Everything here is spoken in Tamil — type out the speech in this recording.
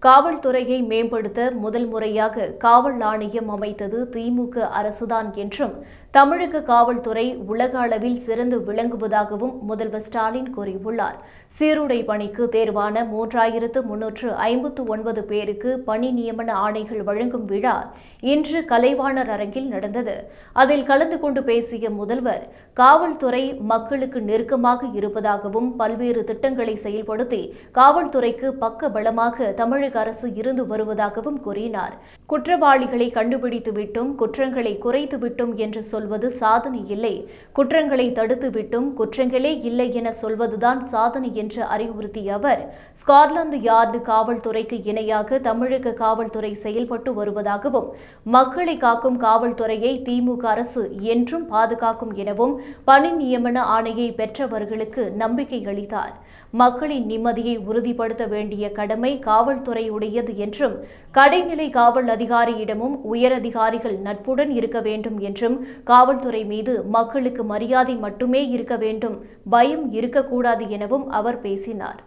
காவல்துறையை மேம்படுத்த முதல் முறையாக காவல் ஆணையம் அமைத்தது திமுக அரசுதான் என்றும் தமிழக காவல்துறை உலக அளவில் சிறந்து விளங்குவதாகவும் முதல்வர் ஸ்டாலின் கூறியுள்ளார். சீருடை பணிக்கு தேர்வான மூன்றாயிரத்து முன்னூற்று ஐம்பத்து ஒன்பது பேருக்கு பணி நியமன ஆணைகள் வழங்கும் விழா இன்று கலைவாணர் அரங்கில் நடந்தது. அதில் கலந்து கொண்டு பேசிய முதல்வர் காவல்துறை மக்களுக்கு நெருக்கமாக இருப்பதாகவும் பல்வேறு திட்டங்களை செயல்படுத்தி காவல்துறைக்கு பக்க பலமாக தமிழக அரசு இருந்து வருவதாகவும் கூறினார். குற்றவாளிகளை கண்டுபிடித்துவிட்டும் குற்றங்களை குறைத்துவிட்டும் என்று சொல்வது சாதனை இல்லை. குற்றங்களை தடுத்துவிட்டும் குற்றங்களே இல்லை என சொல்வதுதான் சாதனை என்று அறிவுறுத்திய அவர் ஸ்காட்லாந்து யார்டு காவல்துறைக்கு இணையாக தமிழக காவல்துறை செயல்பட்டு வருவதாகவும் மக்களை காக்கும் காவல்துறையை திமுக அரசு என்றும் பாதுகாக்கும் எனவும் பணி நியமன ஆணையை பெற்றவர்களுக்கு நம்பிக்கை அளித்தார். மக்களின் நிம்மதியை உறுதிப்படுத்த வேண்டிய கடமை காவல்துறையுடையது என்றும் கடைநிலை காவல் அதிகாரியிடமும் உயரதிகாரிகள் நட்புடன் இருக்க வேண்டும் என்றும் காவல்துறை மீது மக்களுக்கு மரியாதை மட்டுமே இருக்க வேண்டும். பயம் இருக்கக்கூடாது எனவும் அவர் பேசினார்.